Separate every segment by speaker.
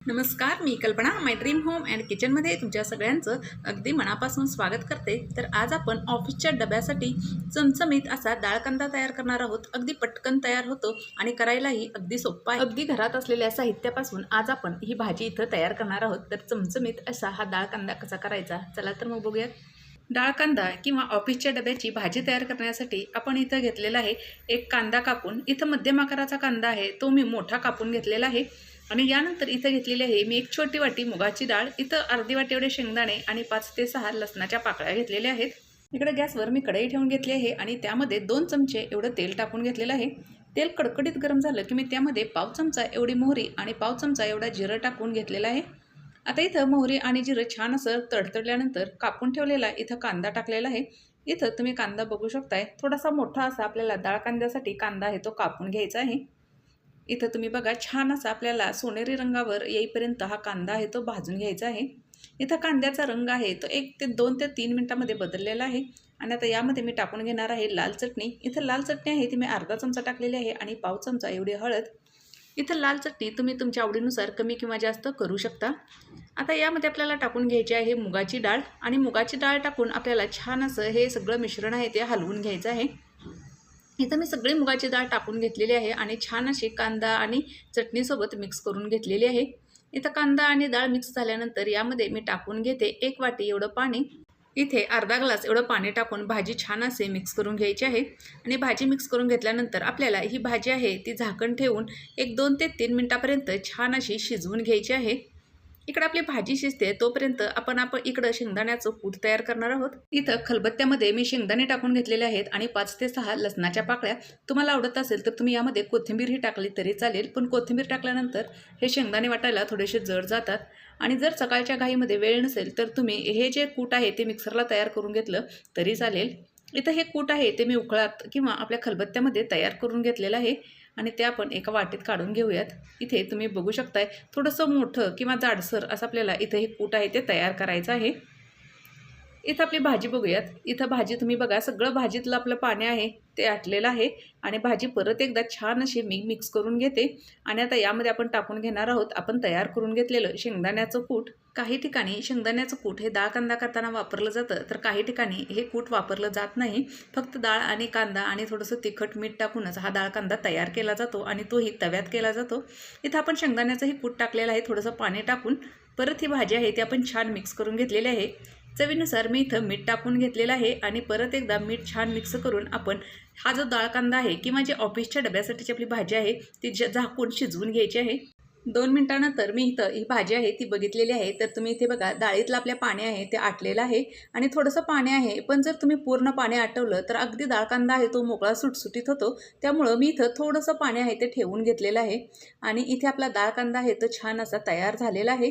Speaker 1: नमस्कार मी कल्पना माय dream home and किचनमध्ये तुमच्या सगळ्यांचं अगदी मनापासून स्वागत करते. तर आज आपण ऑफिसच्या डब्यासाठी चमचमीत असा डाळ कांदा तयार करणार आहोत. अगदी पटकन तयार होतो आणि करायलाही अगदी सोप्पा आहे. अगदी घरात असलेल्या साहित्यापासून आज आपण ही भाजी इथं तयार करणार आहोत. तर चमचमीत असा हा डाळ कांदा कसा करायचा? चला तर मग बघूयात. डाळ कांदा किंवा ऑफिसच्या डब्याची भाजी तयार करण्यासाठी आपण इथं घेतलेला आहे एक कांदा कापून. इथं मध्यम आकाराचा कांदा आहे. तो मी मोठा कापून घेतलेला आहे. आणि यानंतर इथं घेतलेली आहे मी एक छोटी वाटी मुगाची डाळ इथं अर्धी वाटी एवढे शेंगदाणे आणि पाच ते सहा लसणाच्या पाकळ्या घेतलेल्या आहेत. इकडे गॅसवर मी कढई ठेवून घेतली आहे आणि त्यामध्ये दोन चमचे एवढं तेल टाकून घेतलेलं आहे. तेल कडकडीत गरम झालं की मी त्यामध्ये पाव चमचा एवढी मोहरी आणि पाव चमचा एवढा जिरं टाकून घेतलेला आहे. आता इथं मोहरी आणि जिरं छान असं तडतडल्यानंतर कापून ठेवलेला इथं कांदा टाकलेला आहे. इथं तुम्ही कांदा बघू शकताय थोडासा मोठा असा आपल्याला डाळ कांद्यासाठी कांदा आहे तो कापून घ्यायचा आहे. इथं तुम्ही बघा छान असा आपल्याला सोनेरी रंगावर येईपर्यंत हा कांदा आहे तो भाजून घ्यायचा आहे. इथं कांद्याचा रंग आहे तो एक ते दोन ते तीन मिनटामध्ये बदललेला आहे. आणि आता यामध्ये मी टाकून घेणार आहे लाल चटणी. इथं लाल चटणी आहे ती मी अर्धा चमचा टाकलेली आहे आणि पाव चमचा एवढी हळद. इथं लाल चटणी तुम्ही तुमच्या आवडीनुसार कमी किंवा जास्त करू शकता. आता यामध्ये आपल्याला टाकून घ्यायची आहे मुगाची डाळ. आणि मुगाची डाळ टाकून आपल्याला छान असं हे सगळं मिश्रण आहे ते हलवून घ्यायचं आहे. इथं मी सगळी मुगाची डाळ टाकून घेतलेली आहे आणि छान अशी कांदा आणि चटणीसोबत मिक्स करून घेतलेली आहे. इथं कांदा आणि डाळ मिक्स झाल्यानंतर यामध्ये मी टाकून घेते एक वाटी एवढं पाणी. इथे अर्धा ग्लास एवढं पाणी टाकून भाजी छान असे मिक्स करून घ्यायची आहे. आणि भाजी मिक्स करून घेतल्यानंतर आपल्याला ही भाजी आहे ती झाकण ठेवून एक दोन ते तीन मिनटापर्यंत छान अशी शिजवून घ्यायची आहे. इकडे आपली भाजी शिजते तोपर्यंत आपण आपण इकडं शेंगदाण्याचं कूट तयार करणार आहोत. इथं खलबत्त्यामध्ये मी शेंगदाणे टाकून घेतलेले आहेत आणि पाच ते सहा लसणाच्या पाकळ्या. तुम्हाला आवडत असेल तर तुम्ही यामध्ये कोथिंबीरही टाकली तरी चालेल पण कोथिंबीर टाकल्यानंतर हे शेंगदाणे वाटायला थोडेसे जड जातात. आणि जर सकाळच्या घाईमध्ये वेळ नसेल तर तुम्ही हे जे कूट आहे ते मिक्सरला तयार करून घेतलं तरी चालेल. इथं हे कूट आहे ते मी उकळात किंवा आपल्या खलबत्त्यामध्ये तयार करून घेतलेलं आहे आणि ते आपण एका वाटीत काढून घेऊयात. इथे तुम्ही बघू शकताय थोडंसं मोठं किंवा जाडसर असं आपल्याला इथं हे कूट आहे ते तयार करायचं आहे. इथं आपली भाजी बघूयात. इथं भाजी तुम्ही बघा सगळं भाजीतलं आपलं पाणी आहे ते आटलेलं आहे आणि भाजी परत एकदा छान अशी मी मिक्स करून घेते. आणि आता यामध्ये आपण टाकून घेणार आहोत आपण तयार करून घेतलेलं शेंगदाण्याचं कूट. काही ठिकाणी शेंगदाण्याचं कूट हे डाळ कांदा करताना वापरलं जातं तर काही ठिकाणी हे कूट वापरलं जात नाही. फक्त डाळ आणि कांदा आणि थोडंसं तिखट मीठ टाकूनच हा डाळ कांदा तयार केला जातो आणि तोही तव्यात केला जातो. इथं आपण शेंगदाण्याचंही कूट टाकलेलं आहे थोडंसं पाणी टाकून. परत ही भाजी आहे ती आपण छान मिक्स करून घेतलेली आहे. चवीनुसार मी इथं मीठ टाकून घेतलेलं आहे आणि परत एकदा मीठ छान मिक्स करून आपण हा जो डाळ कांदा आहे किंवा जे ऑफिसच्या डब्यासाठीची आपली भाजी आहे ती ज झाकून शिजवून घ्यायची आहे. दोन मिनटानंतर मी इथं ही भाजी आहे ती बघितलेली आहे. तर तुम्ही इथे बघा डाळीतलं आपल्या पाणी आहे ते आटलेलं आहे. आणि थोडंसं पाणी आहे पण जर तुम्ही पूर्ण पाणी आटवलं तर अगदी डाळ कांदा आहे तो मोकळा सुटसुटीत होतो. त्यामुळं मी इथं थोडंसं पाणी आहे ते ठेवून घेतलेलं आहे. आणि इथे आपला डाळ कांदा आहे तो छान असा तयार झालेला आहे.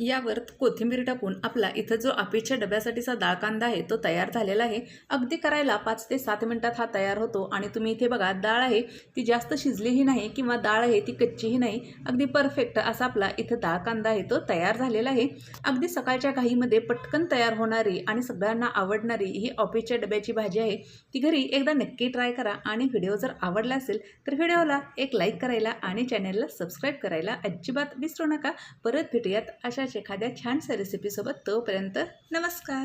Speaker 1: यावर कोथिंबीर टाकून आपला इथं जो आपेच्या डब्यासाठीचा डाळ कांदा आहे तो तयार झालेला आहे. अगदी करायला पाच ते सात मिनटात हा तयार होतो आणि तुम्ही इथे बघा डाळ आहे ती जास्त शिजलीही नाही किंवा डाळ आहे ती कच्चीही नाही. अगदी परफेक्ट असा आपला इथं डाळ कांदा आहे तो तयार झालेला आहे. अगदी सकाळच्या घाईमध्ये पटकन तयार होणारी आणि सगळ्यांना आवडणारी ही ऑफिसच्या डब्याची भाजी आहे. ती घरी एकदा नक्की ट्राय करा आणि व्हिडिओ जर आवडला असेल तर व्हिडिओला एक लाईक करायला आणि चॅनलला सबस्क्राईब करायला अजिबात विसरू नका. परत भेटूयात अशा अशाच एखाद्या छानशा रेसिपीसोबत तोपर्यंत नमस्कार.